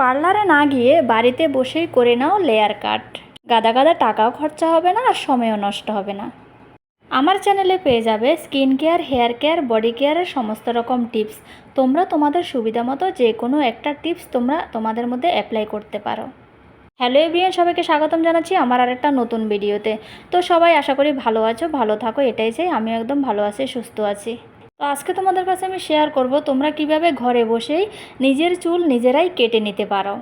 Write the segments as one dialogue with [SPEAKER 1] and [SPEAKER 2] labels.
[SPEAKER 1] পার্লারে না গিয়ে বাড়িতে বসেই করে নাও লেয়ার কাট। গাদা গাদা টাকাও খরচা হবে না আর সময়ও নষ্ট হবে না। আমার চ্যানেলে পেয়ে যাবে skin care, hair care, body কেয়ারের সমস্ত রকম টিপস। তোমরা তোমাদের সুবিধা মতো যে কোনো একটা টিপস তোমরা তোমাদের মধ্যে অ্যাপ্লাই করতে পারো। হ্যালো এভরিয়ান সবাইকে স্বাগতম জানাচ্ছি আমার আরেকটা নতুন ভিডিওতে। তো সবাই আশা করি ভালো আছো, ভালো থাকো, এটাই চাই। আমি একদম ভালো আছি, সুস্থ আছি। তো আজকে তোমাদের কাছে আমি শেয়ার করব তোমরা কীভাবে ঘরে বসেই নিজের চুল নিজেরাই কেটে নিতে পারো।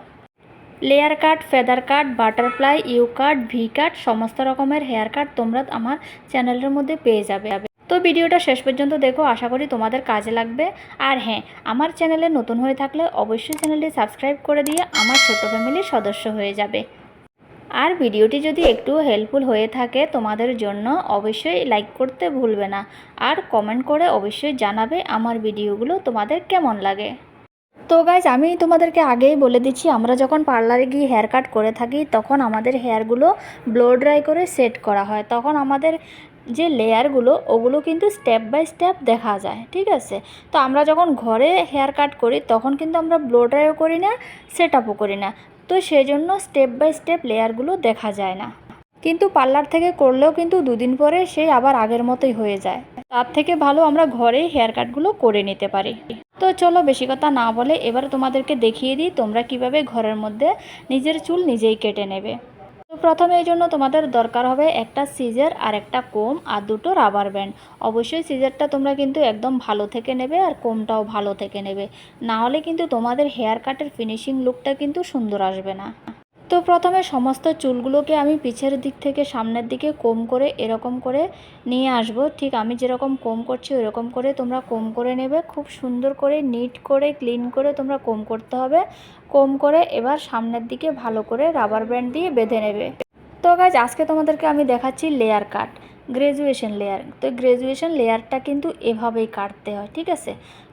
[SPEAKER 1] Layer cut feather cut butterfly U cut V cut সমস্ত রকমের হেয়ার কাট তোমরা আমার চ্যানেলের মধ্যে পেয়ে যাবে। তো ভিডিওটা শেষ পর্যন্ত দেখো, আশা করি তোমাদের কাজে লাগবে। আর হ্যাঁ আমার চ্যানেলে নতুন হয়ে থাকলে অবশ্যই চ্যানেলটি সাবস্ক্রাইব করে দিয়ে আমার ছোট ফ্যামিলির সদস্য হয়ে যাবে। আর ভিডিওটি যদি একটু হেল্পফুল হয়ে থাকে তোমাদের জন্য, অবশ্যই লাইক করতে ভুলবে না। আর কমেন্ট করে অবশ্যই জানাবে আমার ভিডিওগুলো তোমাদের কেমন লাগে। তো গাইজ আমি তোমাদেরকে আগেই বলে দিচ্ছি, আমরা যখন পার্লারে গিয়ে হেয়ার কাট করে থাকি, তখন আমাদের হেয়ারগুলো ব্লো ড্রাই করে সেট করা হয়। তখন আমাদের যে লেয়ারগুলো ওগুলো কিন্তু স্টেপ বাই স্টেপ দেখা যায়, ঠিক আছে? তো আমরা যখন ঘরে হেয়ার কাট করি, তখন কিন্তু আমরা ব্লো ড্রাইও করি না সেট আপও করি না। তো সেজন্য স্টেপ বাই স্টেপ লেয়ারগুলো দেখা যায় না। কিন্তু পার্লার থেকে করলেও কিন্তু দুদিন পরে সেই আবার আগের মতোই হয়ে যায়। তার থেকে ভালো আমরা ঘরেই হেয়ার কাটগুলো করে নিতে পারি। তো চলো বেশি কথা না বলে এবার তোমাদেরকে দেখিয়ে দিই তোমরা কীভাবে ঘরের মধ্যে নিজের চুল নিজেই কেটে নেবে। প্রথমে এই জন্য তোমাদের দরকার হবে একটা সিজার আর একটা কোম আর দুটো রাবার ব্যান্ড অবশ্যই সিজারটা তোমরা কিন্তু একদম ভালো থেকে নেবে আর কোমটাও ভালো থেকে নেবে। না হলে কিন্তু তোমাদের হেয়ার কাটের ফিনিশিং লুকটা কিন্তু সুন্দর আসবে না। তো প্রথমে সমস্ত চুলগুলোকে আমি পিছের দিক থেকে সামনের দিকে কম করে এরকম করে নিয়ে আসব। ঠিক আমি যেরকম কম করছি ওরকম করে তোমরা কম করে নেবে। খুব সুন্দর করে, নিট করে, ক্লিন করে তোমরা কম করতে হবে। কম করে এবার সামনের দিকে ভালো করে রাবার ব্যান্ড দিয়ে বেঁধে নেবে। তো গাছ আজকে তোমাদেরকে আমি দেখাচ্ছি লেয়ার কাট গ্রাজুয়েশন লেয়ার তো গ্রাজুয়েশন লেয়ারটা কিন্তু এভাবেই কাটতে হয়, ঠিক আছে?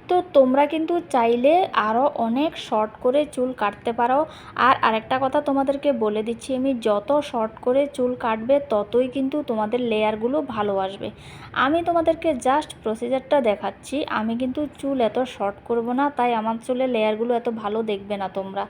[SPEAKER 1] তো তোমরা কিন্তু চাইলে আরও অনেক শর্ট করে চুল কাটতে পারো। আর আরেকটা কথা তোমাদেরকে বলে দিচ্ছি, আমি যত শর্ট করে চুল কাটবে, ততই কিন্তু তোমাদের লেয়ারগুলো ভালো আসবে। আমি তোমাদেরকে জাস্ট প্রসিজারটা দেখাচ্ছি, আমি কিন্তু চুল এত শর্ট করব না, তাই আমার চুলে লেয়ারগুলো এত ভালো দেখবে না তোমরা।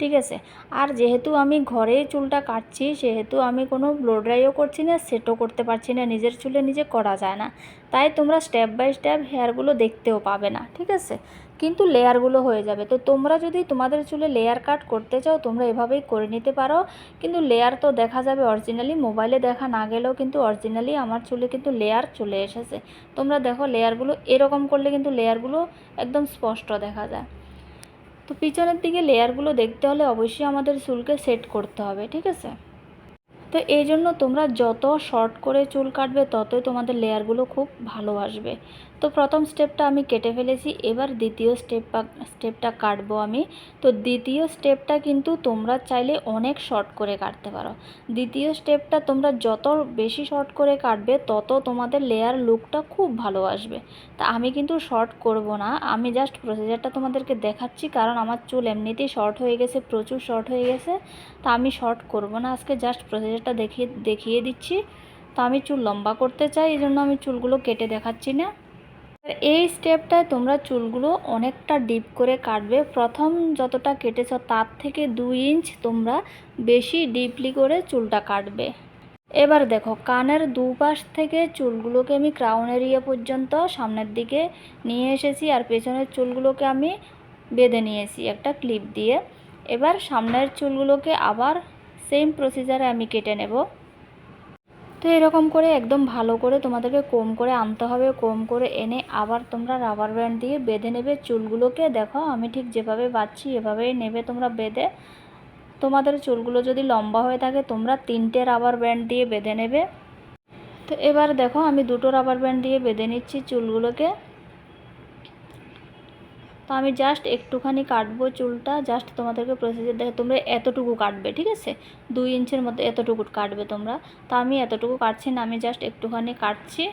[SPEAKER 1] ঠিক আছে। আর যেহেতু আমি ঘরেই চুলটা কাটছি, সেহেতু আমি কোনো ব্লো ড্রাইও করছি না সেটও করতে পারছি না, নিজের চুলে নিজে করা যায় না। তাই তোমরা স্টেপ বাই স্টেপ হেয়ারগুলো দেখতেও পাবে না, ঠিক আছে? কিন্তু লেয়ারগুলো হয়ে যাবে। তো তোমরা যদি তোমাদের চুলে লেয়ার কাট করতে চাও, তোমরা এভাবেই করে নিতে পারো। কিন্তু লেয়ার তো দেখা যাবে অরিজিনালি মোবাইলে দেখা না গেলেও কিন্তু অরিজিনালি আমার চুলে কিন্তু লেয়ার চলে এসেছে। তোমরা দেখো লেয়ারগুলো এরকম করলে কিন্তু লেয়ারগুলো একদম স্পষ্ট দেখা যায়। তো পিছনের দিকে লেয়ারগুলো দেখতে হলে অবশ্যই আমাদের চুলকে সেট করতে হবে, ঠিক আছে? তো এই জন্য তোমরা যত শর্ট করে চুল কাটবে ততই তোমাদের লেয়ারগুলো খুব ভালো আসবে। তো প্রথম স্টেপটা আমি কেটে ফেলেছি, এবার দ্বিতীয় স্টেপ স্টেপটা কাটবো আমি। তো দ্বিতীয় স্টেপটা কিন্তু তোমরা চাইলে অনেক শর্ট করে কাটতে পারো। দ্বিতীয় স্টেপটা তোমরা যত বেশি শর্ট করে কাটবে, তত তোমাদের লেয়ার লুকটা খুব ভালো আসবে। তা আমি কিন্তু শর্ট করব না, আমি জাস্ট প্রসিজারটা তোমাদেরকে দেখাচ্ছি, কারণ আমার চুল এমনিতেই শর্ট হয়ে গেছে, প্রচুর শর্ট হয়ে গেছে। তা আমি শর্ট করব না, আজকে জাস্ট প্রসিজারটা দেখিয়ে দেখিয়ে দিচ্ছি। তো আমি চুল লম্বা করতে চাই এই জন্য আমি চুলগুলো কেটে দেখাচ্ছি না। এই স্টেপটায় তোমরা চুলগুলো অনেকটা ডিপ করে কাটবে। প্রথম যতটা কেটেছ তার থেকে দুই ইঞ্চ তোমরা বেশি ডিপলি করে চুলটা কাটবে। এবার দেখো, কানের দুপাশ থেকে চুলগুলোকে আমি ক্রাউন এরিয়া পর্যন্ত সামনের দিকে নিয়ে এসেছি আর পেছনের চুলগুলোকে আমি বেঁধে নিয়েছি একটা ক্লিপ দিয়ে। এবার সামনের চুলগুলোকে আবার সেম প্রসিজারে আমি কেটে নেব। তো এরকম করে একদম ভালো করে তোমাদেরকে কম করে আনতে হবে, কম করে এনে আবার তোমরা রাবার ব্যান্ড দিয়ে বেঁধে নেবে চুলগুলোকে। দেখো আমি ঠিক যেভাবে বাচ্ছি এভাবেই নেবে তোমরা বেঁধে। তোমাদের চুলগুলো যদি লম্বা হয়ে থাকে, তোমরা তিনটে রাবার ব্যান্ড দিয়ে বেঁধে নেবে। তো এবার দেখো আমি দুটো রাবার ব্যান্ড দিয়ে বেঁধে নিচ্ছি চুলগুলোকে। তো আমি জাস্ট একটুখানি কাটবো চুলটা জাস্ট তোমাদেরকে প্রসিজার দেখে, তোমরা এতটুকু কাটবে, ঠিক আছে? দুই ইঞ্চের মধ্যে এতটুকু কাটবে তোমরা। তো আমি এতটুকু কাটছি না, আমি জাস্ট একটুখানি কাটছি,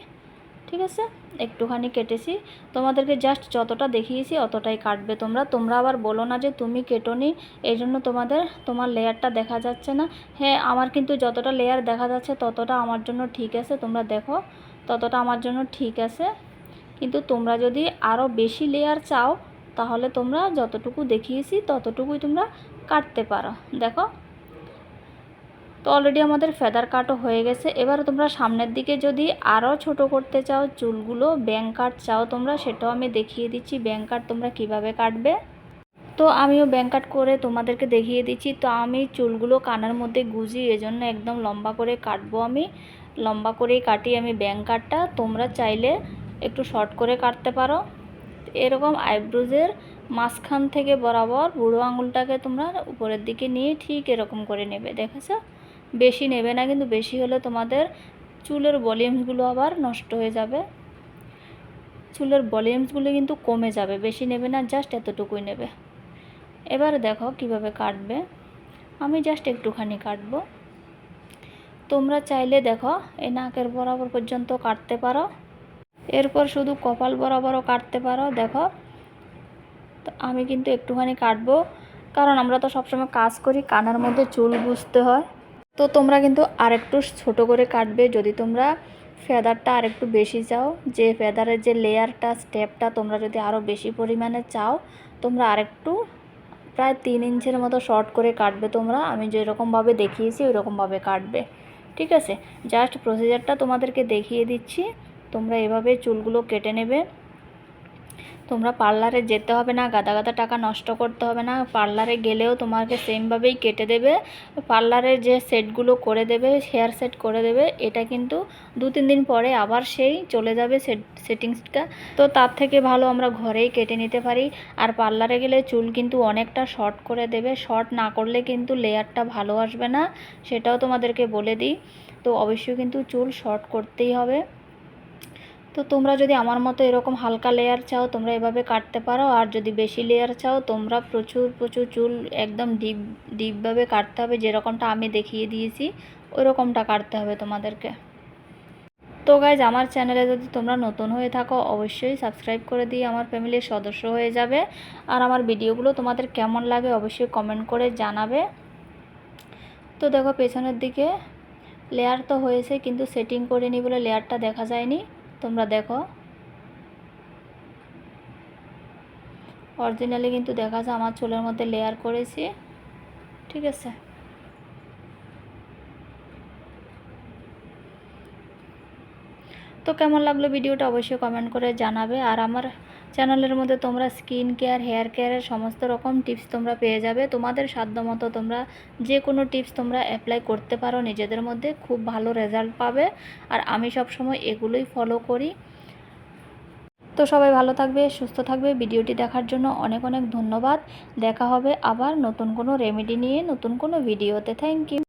[SPEAKER 1] ঠিক আছে? একটুখানি কেটেছি। তোমাদেরকে জাস্ট যতটা দেখিয়েছি অতটাই কাটবে তোমরা। তোমরা আবার বলো না যে তুমি কেটোনি এই জন্য তোমাদের, তোমার লেয়ারটা দেখা যাচ্ছে না। হ্যাঁ আমার কিন্তু যতটা লেয়ার দেখা যাচ্ছে ততটা আমার জন্য ঠিক আছে, তোমরা দেখো। ততটা আমার জন্য ঠিক আছে। কিন্তু তোমরা যদি আরও বেশি লেয়ার চাও তাহলে তোমরা যতটুকু দেখিয়েছি ততটুকুই তোমরা কাটতে পারো। দেখো? তো অলরেডি আমাদের ফেদার কাটও হয়ে গেছে। এবার তোমরা সামনের দিকে যদি আরও ছোট করতে চাও, চুলগুলো ব্যাং কাট চাও তোমরা, সেটাও আমি দেখিয়ে দিচ্ছি। ব্যাং কাট তোমরা কীভাবে কাটবে? তো আমিও ব্যাং কাট করে তোমাদেরকে দেখিয়ে দিচ্ছি। তো আমি চুলগুলো কানার মধ্যে গুজি, এজন্য একদম লম্বা করে কাটবো আমি। লম্বা করেই কাটি আমি ব্যাং কাটটা তোমরা চাইলে একটু শর্ট করে কাটতে পারো। এরকম আইব্রোজের মাঝখান থেকে বরাবর বুড়ো আঙুলটাকে তোমরা উপরের দিকে নিয়ে ঠিক এরকম করে নেবে, দেখেছ? বেশি নেবে না, কিন্তু বেশি হলে তোমাদের চুলের ভলিউমসগুলো আবার নষ্ট হয়ে যাবে। চুলের ভলিউমসগুলো কিন্তু কমে যাবে, বেশি নেবে না, জাস্ট এতটুকুই নেবে। এবার দেখো কীভাবে কাটবে। আমি জাস্ট একটুখানি কাটবো। তোমরা চাইলে দেখো, এই নাকের বরাবর পর্যন্ত কাটতে পারো। এরপর শুধু কপাল বরাবরও কাটতে পারো, দেখো। তো আমি কিন্তু একটুখানি কাটবো, কারণ আমরা তো সবসময় কাজ করি, কানার মধ্যে চুল বুঝতে হয়। তো তোমরা কিন্তু আরেকটু ছোট করে কাটবে, যদি তোমরা ফেদারটা আরেকটু বেশি চাও, যে ফেদারের যে লেয়ারটা, স্টেপটা তোমরা যদি আরও বেশি পরিমাণে চাও, তোমরা আরেকটু প্রায় তিন ইঞ্চের মতো শর্ট করে কাটবে তোমরা, আমি যেরকমভাবে দেখিয়েছি ওই রকমভাবে কাটবে। ঠিক আছে? জাস্ট প্রসিজারটা তোমাদেরকে দেখিয়ে দিচ্ছি। তোমরা এভাবে চুলগুলো কেটে নেবে। তোমরা পার্লারে যেতে হবে না, গাদা গাদা টাকা নষ্ট করতে হবে না। পার্লারে গেলেও তোমাকে সেমভাবেই কেটে দেবে। পার্লারে যে সেটগুলো করে দেবে, হেয়ার সেট করে দেবে, এটা কিন্তু দু তিন দিন পরে আবার সেই চলে যাবে সেট, সেটিংসটা। তো তার থেকে ভালো আমরা ঘরেই কেটে নিতে পারি। আর পার্লারে গেলে চুল কিন্তু অনেকটা শর্ট করে দেবে। শর্ট না করলে কিন্তু লেয়ারটা ভালো আসবে না, সেটাও তোমাদেরকে বলে দিই। তো অবশ্যই কিন্তু চুল শর্ট করতেই হবে। তো তোমরা যদি আমার মতো এরকম হালকা লেয়ার চাও, তোমরা এভাবে কাটতে পারো। আর যদি বেশি লেয়ার চাও, তোমরা প্রচুর প্রচুর চুল একদম ডিপ ডিপভাবে কাটতে হবে। যেরকমটা আমি দেখিয়ে দিয়েছি ওই রকমটা কাটতে হবে তোমাদেরকে। তো গাইজ আমার চ্যানেলে যদি তোমরা নতুন হয়ে থাকো, অবশ্যই সাবস্ক্রাইব করে দিয়ে আমার ফ্যামিলির সদস্য হয়ে যাবে। আর আমার ভিডিওগুলো তোমাদের কেমন লাগে, অবশ্যই কমেন্ট করে জানাবে। তো দেখো, পেছনের দিকে লেয়ার তো হয়েছে, কিন্তু সেটিং করিনি বলে লেয়ারটা দেখা যায়নি। তোমরা দেখো। অরিজিনালি কিন্তু দেখা যায় আমার চুলের মধ্যে লেয়ার করেছি। ঠিক আছে? তো কেমন লাগল ভিডিওটা অবশ্যই কমেন্ট করে জানাবে। আর আমার চ্যানেলের মধ্যে তোমরা স্কিন কেয়ার, হেয়ার কেয়ারের সমস্ত রকম টিপস তোমরা পেয়ে যাবে। তোমাদের সাধ্যমতো তোমরা যে কোনো টিপস তোমরা অ্যাপ্লাই করতে পারো, নিজেদের মধ্যে খুব ভালো রেজাল্ট পাবে। আর আমি সব সময় এগুলোই ফলো করি। তো সবাই ভালো থাকবে, সুস্থ থাকবে। ভিডিওটি দেখার জন্য অনেক অনেক ধন্যবাদ। দেখা হবে আবার নতুন কোনো রেমেডি নিয়ে, নতুন কোনো ভিডিওতে থ্যাংক ইউ